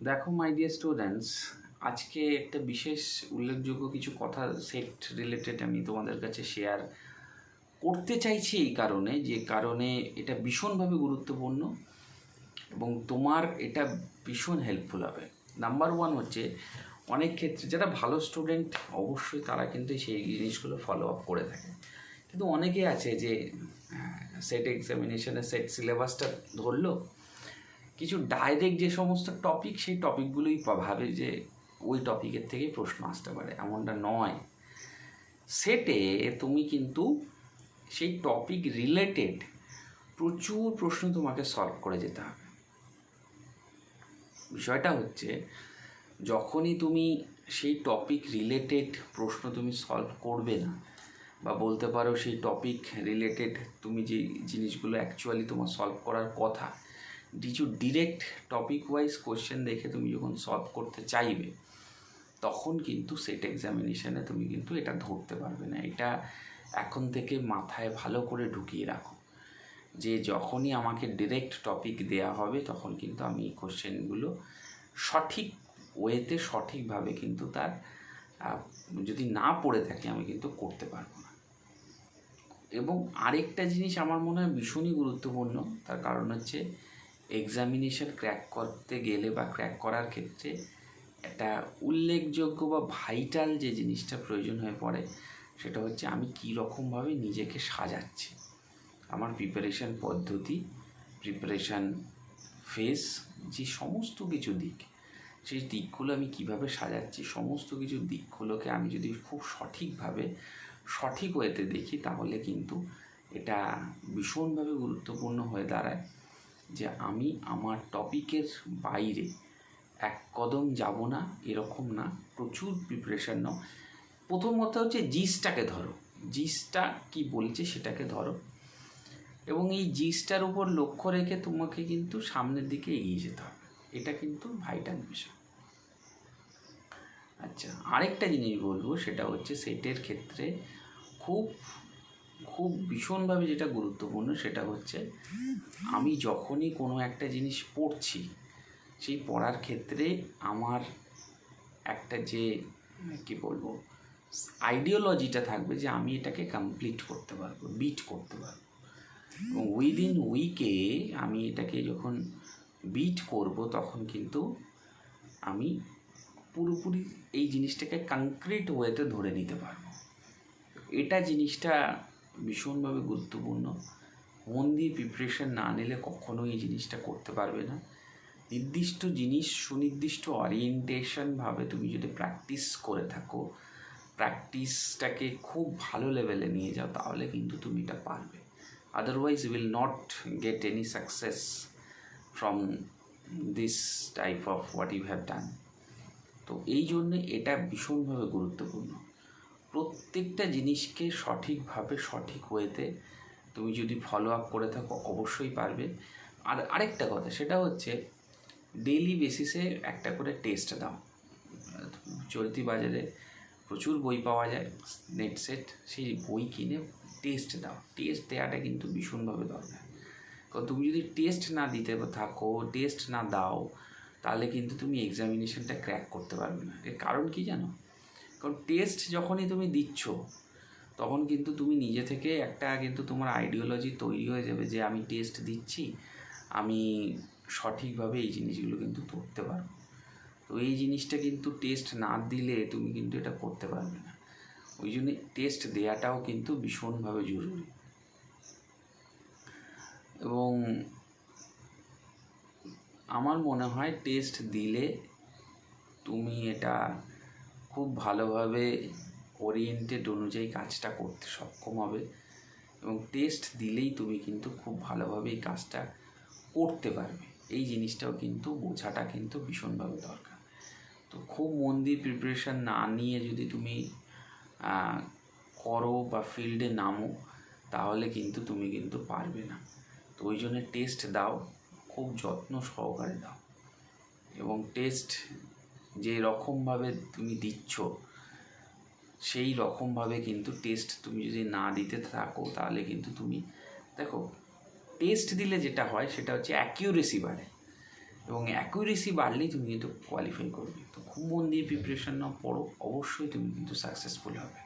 দেখো my dear students আজকে একটা বিশেষ উল্লেখযোগ্য কিছু কথা সেট রিলেটেড আমি তোমাদের কাছে শেয়ার করতে চাইছি এই কারণে, যে কারণে এটা ভীষণভাবে গুরুত্বপূর্ণ এবং তোমার এটা ভীষণ হেল্পফুল হবে। নাম্বার ওয়ান হচ্ছে, অনেক ক্ষেত্রে যারা ভালো স্টুডেন্ট অবশ্যই তারা কিন্তু সেই জিনিসগুলো ফলো আপ করে থাকে। কিন্তু অনেকে আছে যে সেট এক্সামিনেশনে সেট সিলেবাসটা ধরলো কিছু ডাইরেক্ট যে সমস্ত টপিক সেই টপিকগুলোই ভাবে যে ওই টপিকের থেকেই প্রশ্ন আসতে পারে, এমনটা নয়। সেটে তুমি কিন্তু সেই টপিক রিলেটেড প্রচুর প্রশ্ন তোমাকে সলভ করে যেতে হবে। বিষয়টা হচ্ছে, যখনই তুমি সেই টপিক রিলেটেড প্রশ্ন তুমি সলভ করবে না, বা বলতে পারো সেই টপিক রিলেটেড তুমি যে জিনিসগুলো অ্যাকচুয়ালি তোমার সলভ করার কথা কিছু ডিরেক্ট টপিক ওয়াইজ কোশ্চেন দেখে তুমি যখন সলভ করতে চাইবে, তখন কিন্তু সেট এক্সামিনেশানে তুমি কিন্তু এটা ধরতে পারবে না। এটা এখন থেকে মাথায় ভালো করে ঢুকিয়ে রাখো। যে যখনই আমাকে ডিরেক্ট টপিক দেয়া হবে, তখন কিন্তু আমি এই কোশ্চেনগুলো সঠিক ওয়েতে সঠিকভাবে কিন্তু তার যদি না পড়ে থাকে আমি কিন্তু করতে পারব না। এবং আরেকটা জিনিস আমার মনে হয় ভীষণই গুরুত্বপূর্ণ, তার কারণ হচ্ছে এক্সামিনেশন ক্র্যাক করতে গেলে বা ক্র্যাক করার ক্ষেত্রে একটা উল্লেখযোগ্য বা ভাইটাল যে জিনিসটা প্রয়োজন হয়ে পড়ে, সেটা হচ্ছে আমি কী রকমভাবে নিজেকে সাজাচ্ছি। আমার প্রিপারেশন পদ্ধতি প্রিপারেশন ফেস যে সমস্ত কিছু দিক, সেই দিকগুলো আমি কীভাবে সাজাচ্ছি, সমস্ত কিছু দিকগুলোকে আমি যদি খুব সঠিকভাবে, সঠিক ওয়েতে দেখি, তাহলে কিন্তু এটা ভীষণভাবে গুরুত্বপূর্ণ হয়ে দাঁড়ায়। যে আমি আমার টপিকের বাইরে এক কদম যাব না, এরকম না, প্রচুর প্রিপারেশান নাও। প্রথম কথা হচ্ছে জিসটাকে ধরো। জিসটা কি বলছে সেটাকে ধরো। এবং এই জিসটার উপর লক্ষ্য রেখে তোমাকে কিন্তু সামনের দিকে এগিয়ে যেতে হবে। এটা কিন্তু ভাইটাল বিষয়। আচ্ছা আরেকটা জিনিস বলব, সেটা হচ্ছে সেটের ক্ষেত্রে খুব খুব ভীষণভাবে যেটা গুরুত্বপূর্ণ সেটা হচ্ছে, আমি যখনই কোনো একটা জিনিস পড়ছি, সেই পড়ার ক্ষেত্রে আমার একটা যে, কি বলব আইডিওলজিটা থাকবে যে আমি এটাকে কমপ্লিট করতে পারব বিট করতে পারব। এবং উইদিন উইকে আমি এটাকে যখন বিট করব, তখন কিন্তু আমি পুরোপুরি এই জিনিসটাকে কংক্রিট ওয়েতে ধরে নিতে পারব। এটা জিনিসটা ভীষণভাবে গুরুত্বপূর্ণ। মন দিয়ে প্রিপারেশন না নিলে কখনোই এই জিনিসটা করতে পারবে না। নির্দিষ্ট জিনিস সুনির্দিষ্ট অরিয়েন্টেশনভাবে তুমি যদি প্র্যাকটিস করে থাকো প্র্যাকটিসটাকে খুব ভালো লেভেলে নিয়ে যাও, তাহলে কিন্তু তুমি এটা পারবে। Otherwise will not get any success from this type of what you have done তো এই জন্যে এটা ভীষণভাবে গুরুত্বপূর্ণ। প্রত্যেকটা জিনিসকে সঠিকভাবে সঠিক ওয়েতে তুমি যদি ফলো আপ করে থাকো, অবশ্যই পারবে। আর আরেকটা কথা, সেটা হচ্ছে ডেইলি বেসিসে একটা করে টেস্ট দাও। চলতি বাজারে প্রচুর বই পাওয়া যায় নেট সেট সেই বই কিনে টেস্ট দাও। টেস্ট দেওয়াটা কিন্তু ভীষণভাবে দরকার। কারণ তুমি যদি টেস্ট না দিতে থাকো টেস্ট না দাও, তাহলে কিন্তু তুমি এক্সামিনেশনটা ক্র্যাক করতে পারবে না। এর কারণ কি জানো? কারণ টেস্ট যখনই তুমি দিচ্ছ, তখন কিন্তু তুমি নিজে থেকে একটা কিন্তু তোমার আইডিওলজি তৈরি হয়ে যাবে যে আমি টেস্ট দিচ্ছি, আমি সঠিকভাবে এই জিনিসগুলো কিন্তু করতে পারব। তো এই জিনিসটা কিন্তু টেস্ট না দিলে তুমি কিন্তু এটা করতে পারবে না। ওই জন্য টেস্ট দেওয়াটাও কিন্তু ভীষণভাবে জরুরি। এবং আমার মনে হয় টেস্ট দিলে তুমি এটা খুব ভালোভাবে ওরিয়েন্টেড অনুযায়ী কাজটা করতে সক্ষম হবে এবং টেস্ট দিলেই তুমি কিন্তু খুব ভালোভাবে এই কাজটা করতে পারবে। এই জিনিসটাও কিন্তু বোঝাটা কিন্তু ভীষণভাবে দরকার। তো খুব মন দিয়ে প্রিপারেশান না নিয়ে যদি তুমি করো বা ফিল্ডে নামো, তাহলে কিন্তু তুমি কিন্তু পারবে না। তো ওই জন্য টেস্ট দাও, খুব যত্ন সহকারে দাও। এবং টেস্ট যে রকমভাবে তুমি দিচ্ছ, সেই রকমভাবে কিন্তু টেস্ট তুমি যদি না দিতে থাকো, তাহলে কিন্তু তুমি, দেখো টেস্ট দিলে যেটা হয়, সেটা হচ্ছে অ্যাকিউরেসি বাড়ে। এবং অ্যাকুরেসি বাড়লেই তুমি কিন্তু কোয়ালিফাই করবে। তো খুব মন দিয়ে প্রিপারেশন না পড়ো, অবশ্যই তুমি কিন্তু সাকসেসফুল হবে।